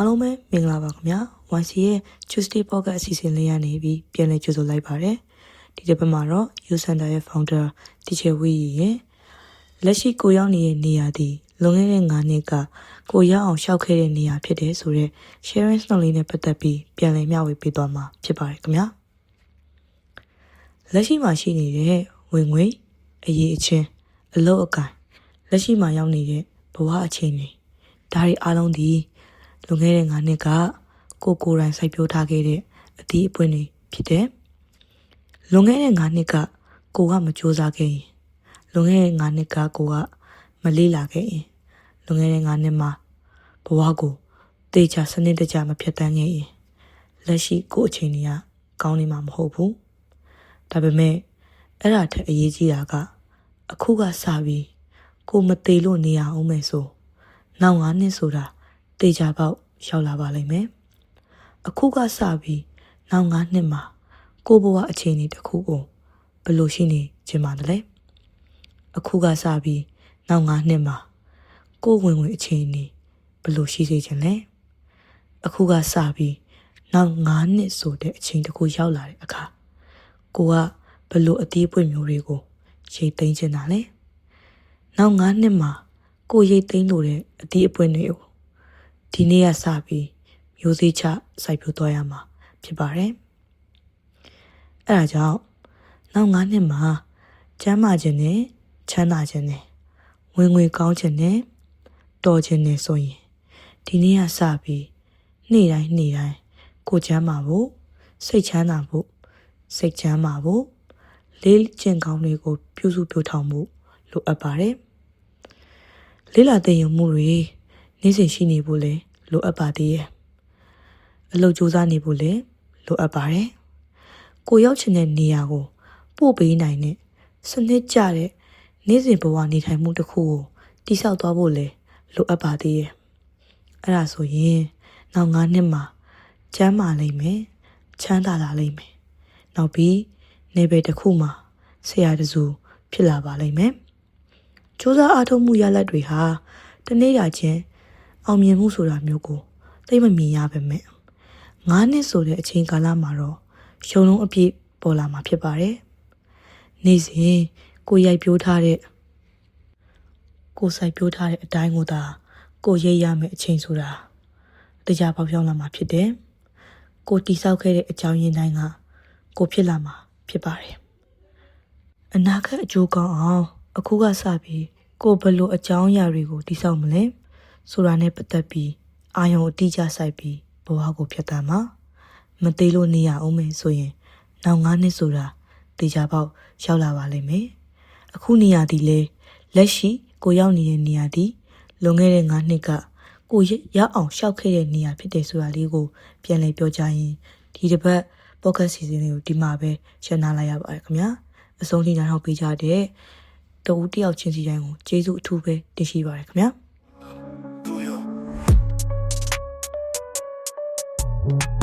အားလုံးပဲမင်္ဂလာပါခင်ဗျာ YC ရဲ့ Tuesday Podcast အစီအစဉ်လေးရနေပြီးပြန်လည်ကြိုဆိုလိုက်ပါတယ်ဒီတစ်ပတ်မှာတော့ U Center ရဲ့ founder Teacher Wee ရဲ့လက်ရှိကိုရောက်နေတဲ့နေရာဒီလွန်ခဲ့တဲ့9နှစ်ကကိုရောက်အောင်ရှောက်ခဲ့တဲ့နေရာဖြစ်တယ်ဆိုတော့ sharing story လေးနဲ့ပတ်သက်ပြီးပြန်လည်မျှဝေပေးသွားမှာဖြစ်ပါတယ်ခင်ဗျာလက်ရှိမှာရှိနေတဲ့ဝင်ငွေအရေးအချင်းအလုပ်အကင်လက်ရှိမှာရောက်နေတဲ့ဘဝအခြေအနေဒါတွေအားလုံးဒီ လွန်ခဲ့တဲ့9နှစ်ကကိုကိုယ်တိုင်စိုက်ပျိုးထားခဲ့တဲ့အသီးအပွင့်တွေဖြစ်တယ်။လွန်ခဲ့တဲ့9နှစ်ကကိုကမစူးစမ်းခဲ့ရင်လွန်ခဲ့တဲ့9နှစ်ကကိုကမလေးလာခဲ့ရင်လွန်ခဲ့တဲ့9နှစ်မှာဘဝကိုတေချာစနစ်တကျမဖြတ်တန်းခဲ့ရင်လက်ရှိကိုအခြေအနေကကောင်းနေမှာမဟုတ်ဘူး။ဒါပေမဲ့အဲ့ဒါထက်အရေးကြီးတာက အခုကစပြီးကိုမသေးလို့နေရအောင်မယ်ဆိုနောက်9နှစ်ဆိုတာတေချာပေါက် ရောက်လာပါလိမ့်မယ်အခုကစပြီးနောက်9နှစ်မှာကိုဘဝအခြေအနေတစ်ခုကိုဘယ်လိုရှိနေခြင်းပါလဲအခုကစပြီးနောက်9နှစ်မှာကိုဝင်ဝင်အခြေအနေဘယ်လိုရှိစေခြင်းလဲအခုကစပြီးနောက်9နှစ်ဆိုတဲ့အချိန်တစ်ခုရောက်လာတဲ့အခါကိုကဘယ်လိုအသေးပွင့်မျိုးတွေကိုရိတ်သိမ်းခြင်းတာလဲနောက်9နှစ်မှာကိုရိတ်သိမ်းလို့တဲ့အသေးအပွင့်တွေကို ဒီနေ့ကစပြီးမျိုးစေ့ချစိုက်ပျိုးသွားရမှာဖြစ်ပါတယ်။အဲဒါကြောင့်နောက်9နှစ်မှာကျမ်းမာခြင်းနဲ့ချမ်းသာခြင်းနဲ့ဝင်ငွေကောင်းခြင်းနဲ့တော်ခြင်းနဲ့ဆိုရင်ဒီနေ့ကစပြီးနေ့တိုင်းနေ့တိုင်းကိုချမ်းသာဖို့စိတ်ချမ်းသာဖို့စိတ်ချမ်းသာဖို့လေးကျင့်ကောင်းတွေကိုပြုစုပြောထောင်ဖို့လိုအပ်ပါတယ်။လေးလာသိရင်မှုတွေ နေ့စဉ်ရှိနေဖို့လည်းလိုအပ်ပါသေးရဲ့အလုပ်ကြိုးစားနေဖို့လည်းလိုအပ်ပါတယ်ကိုရောက်ချင်တဲ့နေရာကိုပို့ပေးနိုင်တဲ့စနစ်ကျတဲ့နေ့စဉ်ဘဝနေထိုင်မှုတစ်ခုကိုတိဆောက်သွားဖို့လည်းလိုအပ်ပါသေးရဲ့အဲ့ဒါဆိုရင်နောက်9နှစ်မှာကျမ်းမာလိမ့်မယ်ချမ်းသာလာလိမ့်မယ်နောက်ပြီးနေပယ်တစ်ခုမှာဆရာတစုဖြစ်လာပါလိမ့်မယ်စ조사အားထုတ်မှုရလဒ်တွေဟာတနေ့တာချင်း အောင်မြင်မှုဆိုတာမျိုးကိုသိမမြင်ရပါမယ်။ငါးနှစ်ဆိုတဲ့အချိန်ကာလမှာတော့ရုံလုံးအပြည့်ပေါ်လာမှာဖြစ်ပါတယ်။နေ့စဉ်ကိုရိုက်ပြိုးထားတဲ့ကိုစိုက်ပြိုးထားတဲ့အတိုင်းကိုသာကိုရိပ်ရမယ်အချိန်ဆိုတာတရားပေါက်ပြောင်းလာမှာဖြစ်တယ်။ကိုတိဆောက်ခဲ့တဲ့အကြောင်းရင်းတိုင်းကကိုဖြစ်လာမှာဖြစ်ပါတယ်။အနာဂတ်အကျိုးကောင်းအောင်အခုကစပြီးကိုဘယ်လိုအကြောင်းအရာတွေကိုတိဆောက်မလဲ။ ဆိုတာနဲ့ပတ်သက်ပြီးအာယုံအတိအကျစိုက်ပြီးဘဝကိုဖြတ်သန်းမှာမသေးလို့နေရအောင်မယ်ဆိုရင်နောက်9နှစ်ဆိုတာတေချာပေါက်ရောက်လာပါလိမ့်မယ်အခုနေရာဒီလေလက်ရှိကိုရောက်နေတဲ့နေရာဒီလွန်ခဲ့တဲ့9နှစ်ကကိုရောက်အောင်ရှောက်ခဲ့တဲ့နေရာဖြစ်တယ်ဆိုတာလေးကိုပြန်လည်ပြောကြရင်ဒီတစ်ပတ် podcast season လေးကိုဒီမှာပဲရှင်းနာလိုက်ရပါတယ်ခင်ဗျာအဆုံးထိနားထောင်ပေးကြတဲ့တဦးတယောက်ချင်းစီတိုင်းကိုကျေးဇူးအထူးပဲတင်ရှိပါတယ်ခင်ဗျာ you